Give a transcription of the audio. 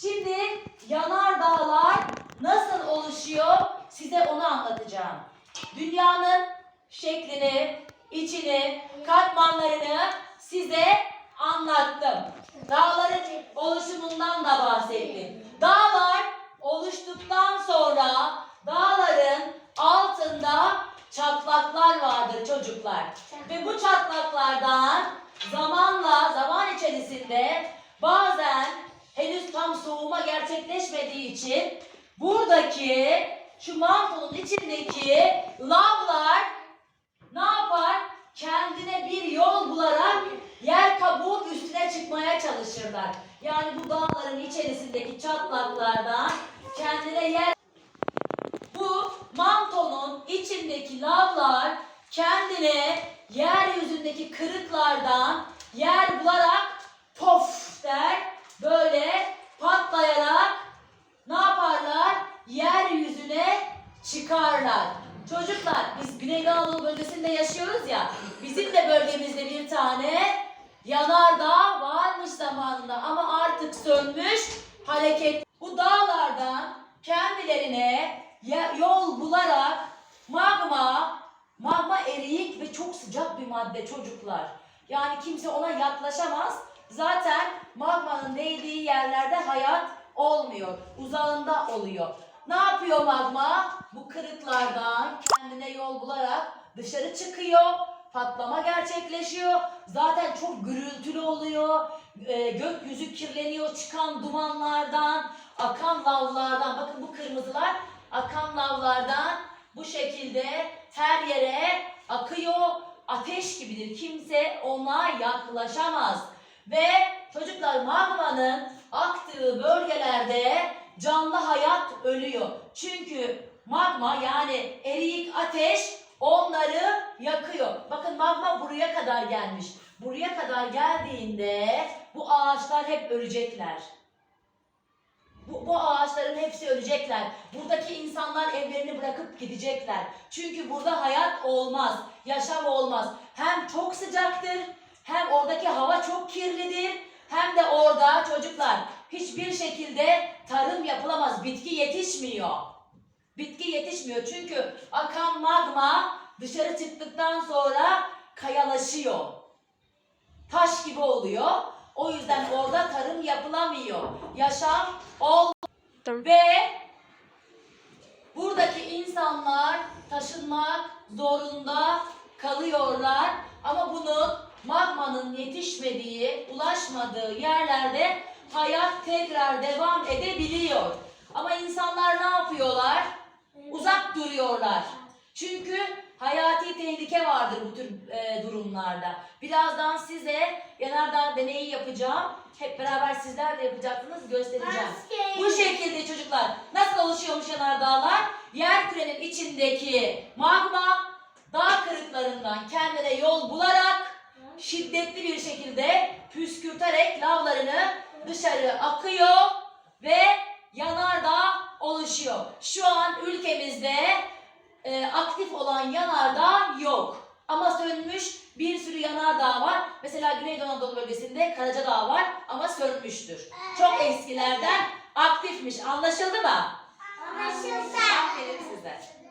Şimdi yanardağlar nasıl oluşuyor size onu anlatacağım. Dünyanın şeklini, içini, katmanlarını size anlattım. Dağların oluşumundan da bahsettim. Dağlar oluştuktan sonra dağların altında çatlaklar vardır çocuklar. Ve bu çatlaklardan zamanla, zaman içerisinde bazen gerçekleşmediği için buradaki şu mantonun içindeki lavlar ne yapar? Kendine bir yol bularak yer kabuğun üstüne çıkmaya çalışırlar. Yani bu dağların içerisindeki çatlaklardan kendine yer bu mantonun içindeki lavlar kendine yeryüzündeki kırıklardan yer bularak çıkarlar. Çocuklar biz Güneydoğu bölgesinde yaşıyoruz ya bizim de bölgemizde bir tane yanardağ varmış zamanında ama artık sönmüş hareket. Bu dağlardan kendilerine yol bularak magma, magma eriyik ve çok sıcak bir madde çocuklar. Yani kimse ona yaklaşamaz. Zaten magmanın değdiği yerlerde hayat olmuyor. Uzağında oluyor. Ne yapıyor magma? Bu kırıklardan kendine yol bularak dışarı çıkıyor. Patlama gerçekleşiyor. Zaten çok gürültülü oluyor. Ee, gökyüzü kirleniyor çıkan dumanlardan, akan lavlardan. Bakın bu kırmızılar akan lavlardan bu şekilde her yere akıyor. Ateş gibidir. Kimse ona yaklaşamaz. Ve çocuklar magmanın aktığı bölgelerde canlı hayat ölüyor. Çünkü magma yani eriyik ateş onları yakıyor. Bakın magma buraya kadar gelmiş. Buraya kadar geldiğinde bu ağaçlar hep ölecekler. Bu, bu ağaçların hepsi ölecekler. Buradaki insanlar evlerini bırakıp gidecekler. Çünkü burada hayat olmaz, yaşam olmaz. Hem çok sıcaktır, hem oradaki hava çok kirlidir, hem de orada çocuklar hiçbir şekilde tarım yapılamaz, bitki yetişmiyor. Bitki yetişmiyor çünkü akan magma dışarı çıktıktan sonra kayalaşıyor. Taş gibi oluyor. O yüzden orada tarım yapılamıyor. Yaşam ol ve buradaki insanlar taşınmak zorunda kalıyorlar. Ama bunun magmanın yetişmediği, ulaşmadığı yerlerde hayat tekrar devam edebiliyor. Ama insanlar ne yapıyorlar? Uzak duruyorlar. Çünkü hayati tehlike vardır bu tür e, durumlarda. Birazdan size yanardağ deneyi yapacağım. Hep beraber sizler de yapacaksınız, göstereceğim. Bu şekilde çocuklar nasıl oluşuyormuş yanardağlar? Yer kürenin içindeki magma dağ kırıklarından kendine yol bularak şiddetli bir şekilde püskürterek lavlarını dışarı akıyor ve yanardağ oluşuyor. Şu an ülkemizde e, aktif olan yanardağ yok. Ama sönmüş bir sürü yanardağ var. Mesela Güneydoğu Anadolu bölgesinde Karacadağ var ama sönmüştür. Çok eskilerden aktifmiş. Anlaşıldı mı? Anlaşıldı. Aferin size.